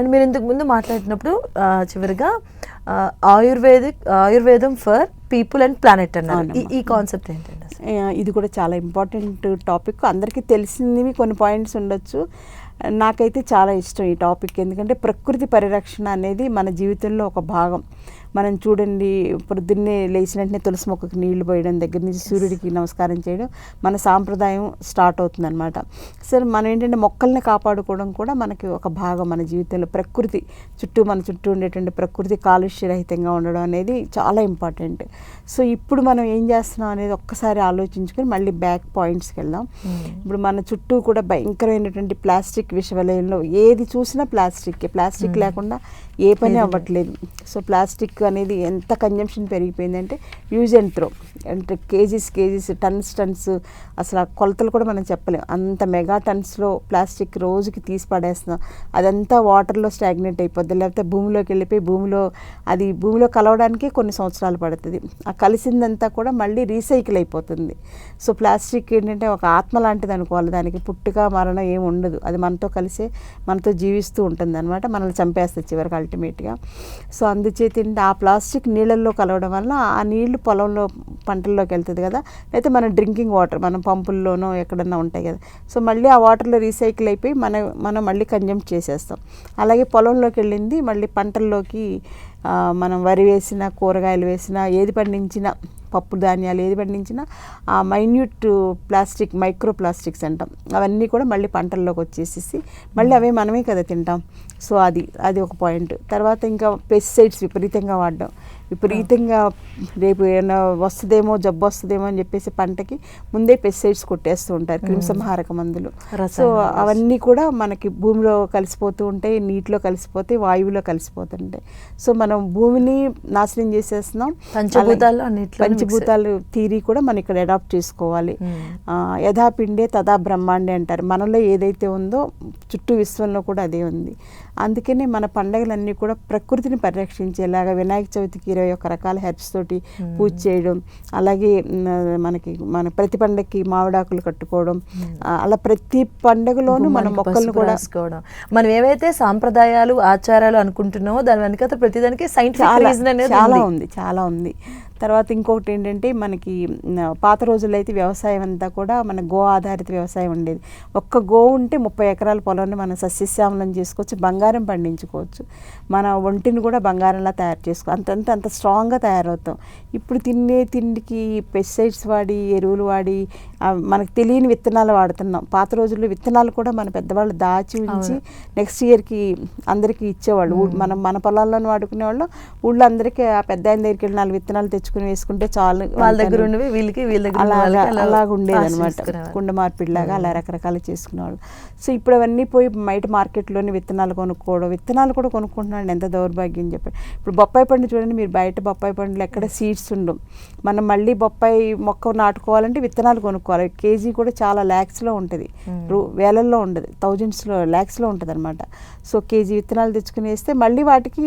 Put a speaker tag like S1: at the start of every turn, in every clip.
S1: And మీరు ఇంతకు ముందు మాట్లాడినప్పుడు చివరిగా ఆయుర్వేదిక్ ఆయుర్వేదం ఫర్ పీపుల్ అండ్ ప్లానెట్ అన్నారు. ఈ- ఈ కాన్సెప్ట్ ఏంటండి
S2: ఆ, ఇది కూడా చాలా ఇంపార్టెంట్ టాపిక్. అందరికీ తెలిసినవి కొన్ని పాయింట్స్ ఉండొచ్చు. నాకైతే చాలా ఇష్టం ఈ టాపిక్. ఎందుకంటే ప్రకృతి పరిరక్షణ అనేది మన జీవితంలో ఒక భాగం. మనం చూడండి పొద్దున్నే లేచిన వెంటనే తులసి మొక్కకి నీళ్ళు పోయడం దగ్గర నుంచి సూర్యుడికి నమస్కారం చేయడం మన సాంప్రదాయం స్టార్ట్ అవుతుంది అనమాట సరే మనం ఏంటంటే మొక్కల్ని కాపాడుకోవడం కూడా మనకి ఒక భాగం మన జీవితంలో. ప్రకృతి చుట్టూ మన చుట్టూ ఉండేటువంటి ప్రకృతి కాలుష్యరహితంగా ఉండడం అనేది చాలా ఇంపార్టెంట్. సో ఇప్పుడు మనం ఏం చేస్తున్నాం అనేది ఒక్కసారి ఆలోచించుకొని మళ్ళీ బ్యాక్ పాయింట్స్కి వెళ్దాం. ఇప్పుడు మన చుట్టూ కూడా భయంకరమైనటువంటి ప్లాస్టిక్ విషవలయంలో ఏది చూసినా ప్లాస్టిక్ ప్లాస్టిక్ లేకుండా ఏ పని అవ్వట్లేదు. సో ప్లాస్టిక్ అనేది ఎంత కన్జంప్షన్ పెరిగిపోయిందంటే యూజ్ అండ్ త్రో అంటే కేజీస్ కేజీస్ టన్స్ టన్స్ అసలు ఆ కొలతలు కూడా మనం చెప్పలేం. అంత మెగా టన్స్లో ప్లాస్టిక్ రోజుకి తీసి పడేస్తున్నాం. అదంతా వాటర్లో స్టాగ్నెట్ అయిపోద్ది. లేకపోతే భూమిలోకి వెళ్ళిపోయి భూమిలో అది భూమిలో కలవడానికి కొన్ని సంవత్సరాలు పడుతుంది. ఆ కలిసిందంతా కూడా మళ్ళీ రీసైకిల్ అయిపోతుంది. సో ప్లాస్టిక్ ఏంటంటే ఒక ఆత్మ లాంటిది అనుకోవాలి. దానికి పుట్టుక మరణం ఏమి ఉండదు. అది మనతో కలిసే మనతో జీవిస్తూ ఉంటుంది అనమాట మనల్ని చంపేస్తుంది చివరికి అల్టిమేట్గా సో అందుచేత ఆ ఆ ప్లాస్టిక్ నీళ్ళల్లో కలవడం వల్ల ఆ నీళ్ళు పొలంలో పంటల్లోకి వెళ్తుంది కదా. అయితే మన డ్రింకింగ్ వాటర్ మనం పంపుల్లోనో ఎక్కడన్నా ఉంటాయి కదా. సో మళ్ళీ ఆ వాటర్లో రీసైకిల్ అయిపోయి మన మనం మళ్ళీ కన్జ్యూమ్ చేసేస్తాం. అలాగే పొలంలోకి వెళ్ళింది మళ్ళీ పంటల్లోకి మనం వరి వేసిన కూరగాయలు వేసిన ఏది పండించినా పప్పు ధాన్యాలు ఏది పండించినా ఆ మైన్యూట్ ప్లాస్టిక్ మైక్రో ప్లాస్టిక్స్ అంటాం. అవన్నీ కూడా మళ్ళీ పంటల్లోకి వచ్చేసేసి మళ్ళీ అవే మనమే కదా తింటాం. సో అది అది ఒక పాయింట్. తర్వాత ఇంకా పెస్టిసైడ్స్ విపరీతంగా వాడడం. విపరీతంగా రేపు ఏమైనా వస్తుందేమో జబ్బు వస్తుందేమో అని చెప్పేసి పంటకి ముందే పెస్టిసైడ్స్ కొట్టేస్తూ ఉంటారు క్రిమిసంహారక మందులు. సో. అవన్నీ కూడా మనకి భూమిలో కలిసిపోతూ ఉంటాయి నీటిలో కలిసిపోతాయి వాయువులో కలిసిపోతుంటాయి సో మనం భూమిని నాశనం చేసేస్తున్నాం.
S1: అన్నిట్లో
S2: పంచభూతాలు థీరీ కూడా మనం ఇక్కడ అడాప్ట్ చేసుకోవాలి.
S1: Hmm.
S2: ఆ, యథా పిండే తదా బ్రహ్మాండే అంటారు. మనలో ఏదైతే ఉందో చుట్టూ విశ్వంలో కూడా అదే ఉంది. అందుకనే మన పండగలన్నీ కూడా ప్రకృతిని పరిరక్షించేలాగా వినాయక చవితికి ఇరవై ఒక్క రకాల హెర్బ్స్ తోటి పూజ చేయడం అలాగే మనకి మన ప్రతి పండగకి మామిడాకులు కట్టుకోవడం ఆ, అలా ప్రతి పండగలోనూ మన మొక్కలను కూడా
S1: మనం ఏవైతే సాంప్రదాయాలు ఆచారాలు అనుకుంటున్నామో దాని వెనక ప్రతిదానికి సైంటిఫిక్ రీజన్ అనేది
S2: చాలా.
S1: ఉంది
S2: చాలా ఉంది. తర్వాత ఇంకొకటి ఏంటంటే మనకి పాత రోజుల్లో అయితే వ్యవసాయం అంతా కూడా మన గో ఆధారిత వ్యవసాయం ఉండేది. ఒక్క గో ఉంటే ముప్పై ఎకరాల పొలాన్ని మనం సస్యశ్యామలం చేసుకోవచ్చు బంగారం పండించుకోవచ్చు. మన ఒంటిని కూడా బంగారంలా తయారు చేసుకో అంతంత అంత స్ట్రాంగ్గా తయారవుతాం. ఇప్పుడు తినే తిండికి పెస్టిసైడ్స్ వాడి ఎరువులు వాడి మనకు తెలియని విత్తనాలు వాడుతున్నాం. పాత రోజుల్లో విత్తనాలు కూడా మన పెద్దవాళ్ళు దాచి ఉంచి నెక్స్ట్ ఇయర్కి అందరికీ ఇచ్చేవాళ్ళు. మనం మన పొలాల్లోనే వాడుకునేవాళ్ళు. ఊళ్ళో అందరికీ ఆ పెద్ద ఆయన దగ్గరికి వెళ్ళి నాలుగు విత్తనాలు తెచ్చుకుని వేసుకుంటే చాలు
S1: వాళ్ళ దగ్గర ఉన్నవి వీళ్ళకి వీళ్ళ దగ్గర
S2: అలాగా అలాగ ఉండేది అనమాట. కుండ మార్పిడిలాగా అలా రకరకాలు చేసుకునేవాళ్ళు. సో ఇప్పుడు అవన్నీ పోయి బయట మార్కెట్లోని విత్తనాలు కొనుక్కోవడం విత్తనాలు కూడా కొనుక్కుంటున్నాడు ఎంత దౌర్భాగ్యం చెప్పి ఇప్పుడు బొప్పాయి పండు చూడండి మీరు బయట బొప్పాయి పండులో ఎక్కడ సీడ్స్ ఉండవు. మనం మళ్ళీ బొప్పాయి మొక్క నాటుకోవాలంటే విత్తనాలు కొనుక్కోవాలి. కేజీ కూడా చాలా ల్యాక్స్లో ఉంటుంది. రూ వేలల్లో ఉండదు. థౌజండ్స్లో ల్యాక్స్లో ఉంటుంది అనమాట సో కేజీ విత్తనాలు తెచ్చుకుని వేస్తే మళ్ళీ వాటికి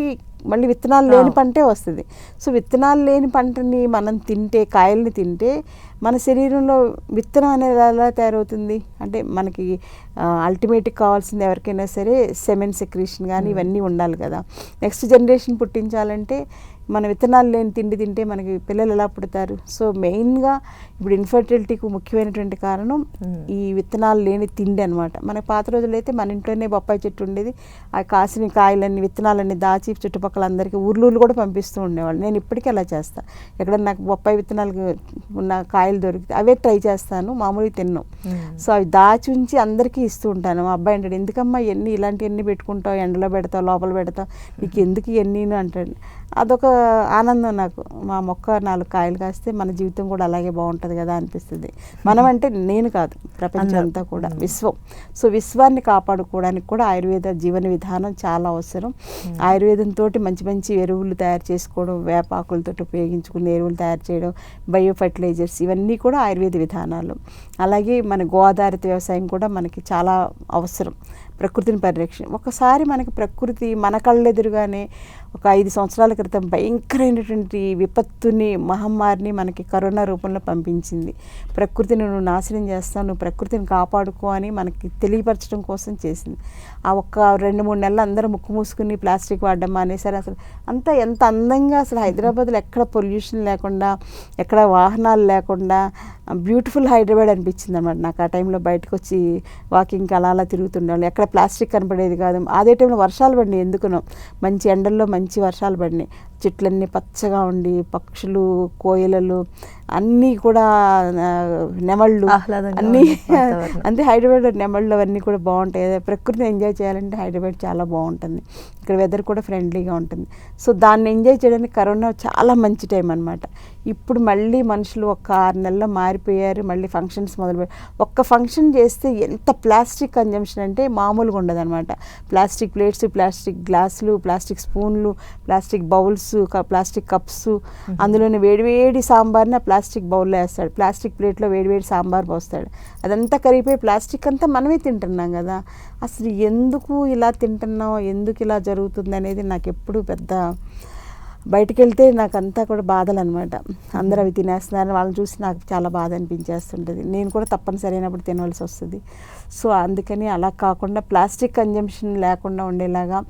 S2: మళ్ళీ విత్తనాలు లేని పంటే వస్తుంది. సో విత్తనాలు లేని పంటని మనం తింటే కాయల్ని తింటే మన శరీరంలో విత్తనం అనేది ఎలా తయారవుతుంది? అంటే మనకి అల్టిమేట్గా కావాల్సింది ఎవరికైనా సరే సెమెన్ సెక్రీషన్ కానీ ఇవన్నీ ఉండాలి కదా. నెక్స్ట్ జనరేషన్ పుట్టించాలంటే మన విత్తనాలు లేని తిండి తింటే మనకి పిల్లలు ఎలా పుడతారు? సో మెయిన్గా ఇప్పుడు ఇన్ఫర్టిలిటీకి ముఖ్యమైనటువంటి కారణం ఈ విత్తనాలు లేని తిండి అనమాట మన పాత రోజుల్లో అయితే మన ఇంట్లోనే బొప్పాయి చెట్టు ఉండేది. ఆ కాసిన కాయలన్నీ విత్తనాలన్నీ దాచి చుట్టుపక్కల అందరికీ ఊర్లు ఊర్లు కూడా పంపిస్తూ ఉండేవాళ్ళు. నేను ఇప్పటికీ అలా చేస్తాను ఎక్కడ నాకు బొప్పాయి విత్తనాలు ఉన్న కాయలు దొరికితే అవే ట్రై చేస్తాను. మామూలుగా తిన్నాం. సో అవి దాచి ఉంచి అందరికీ ఇస్తూ ఉంటాను. మా అబ్బాయి అంటాడు ఎందుకమ్మా ఎన్ని ఇలాంటివన్నీ పెట్టుకుంటావు? ఎండలో పెడతావు? లోపల పెడతావు? నీకు ఎందుకు ఇవన్నీ అంటాడు. అదొక ఆనందం నాకు. మా మొక్క నాలుగు కాయలు కాస్తే మన జీవితం కూడా అలాగే బాగుంటుంది కదా అనిపిస్తుంది. మనం అంటే నేను కాదు ప్రపంచం అంతా కూడా విశ్వం. సో విశ్వాన్ని కాపాడుకోవడానికి కూడా ఆయుర్వేద జీవన విధానం చాలా అవసరం. ఆయుర్వేదంతో మంచి మంచి ఎరువులు తయారు చేసుకోవడం వేపాకులతో ఉపయోగించుకునే ఎరువులు తయారు చేయడం బయో ఫర్టిలైజర్స్ ఇవన్నీ కూడా ఆయుర్వేద విధానాలు. అలాగే మన గో ఆధారిత వ్యవసాయం కూడా మనకి చాలా అవసరం. ప్రకృతిని పరిరక్షణ ఒకసారి మనకి ప్రకృతి మన కళ్ళెదురుగానే ఒక ఐదు సంవత్సరాల క్రితం భయంకరమైనటువంటి విపత్తుని మహమ్మారిని మనకి కరోనా రూపంలో పంపించింది. ప్రకృతిని నువ్వు నాశనం చేస్తావు నువ్వు ప్రకృతిని కాపాడుకో అని మనకి తెలియపరచడం కోసం చేసింది. ఆ ఒక్క రెండు మూడు నెలలు అందరూ ముక్కు మూసుకుని ప్లాస్టిక్ వాడడం మానేశారు అసలు. అంతా ఎంత అందంగా అసలు హైదరాబాద్లో ఎక్కడ పొల్యూషన్ లేకుండా ఎక్కడ వాహనాలు లేకుండా బ్యూటిఫుల్ హైదరాబాద్ అనిపించింది అనమాట నాకు ఆ టైంలో బయటకు వచ్చి వాకింగ్కి అలా అలా తిరుగుతుండాలి ఎక్కడ ప్లాస్టిక్ కనపడేది కాదు. అదే టైంలో వర్షాలు పడినాయి ఎందుకునో. మంచి ఎండల్లో మంచి వర్షాలు పడినాయి. చెట్లన్నీ పచ్చగా ఉండి పక్షులు కోయిలలు అన్నీ కూడా నెమళ్ళు అన్నీ. అంతే హైదరాబాద్ నెమళ్ళు అవన్నీ కూడా బాగుంటాయి. ప్రకృతిని ఎంజాయ్ చేయాలంటే హైదరాబాద్ చాలా బాగుంటుంది. ఇక్కడ వెదర్ కూడా ఫ్రెండ్లీగా ఉంటుంది. సో దాన్ని ఎంజాయ్ చేయడానికి కరోనా చాలా మంచి టైం అనమాట ఇప్పుడు మళ్ళీ మనుషులు ఒక ఆరు నెలల్లో మారిపోయారు. మళ్ళీ ఫంక్షన్స్ మొదలు ఒక్క ఫంక్షన్ చేస్తే ఎంత ప్లాస్టిక్ కన్జంప్షన్ అంటే మామూలుగా ఉండదన్నమాట. ప్లాస్టిక్ ప్లేట్స్ ప్లాస్టిక్ గ్లాసులు ప్లాస్టిక్ స్పూన్లు ప్లాస్టిక్ బౌల్స్ ప్లాస్టిక్ కప్స్. అందులోనే వేడివేడి సాంబార్ని ఆ ప్లాస్టిక్ బౌల్లో వేస్తాడు. ప్లాస్టిక్ ప్లేట్లో వేడివేడి సాంబార్ పోస్తాడు. అదంతా కరిగిపోయి ప్లాస్టిక్ అంతా మనమే తింటున్నాం కదా. అసలు ఎందుకు ఇలా తింటున్నాం ఎందుకు ఇలా జరుగుతుంది అనేది నాకు ఎప్పుడు పెద్ద బయటికి వెళ్తే నాకు అంతా కూడా బాధలు అనమాట అందరూ అవి తినేస్తున్నారు వాళ్ళని చూసి నాకు చాలా బాధ అనిపించేస్తుంటుంది. నేను కూడా తప్పనిసరి అయినప్పుడు తినవలసి వస్తుంది. సో అందుకని అలా కాకుండా ప్లాస్టిక్ కన్జంప్షన్ లేకుండా ఉండేలాగా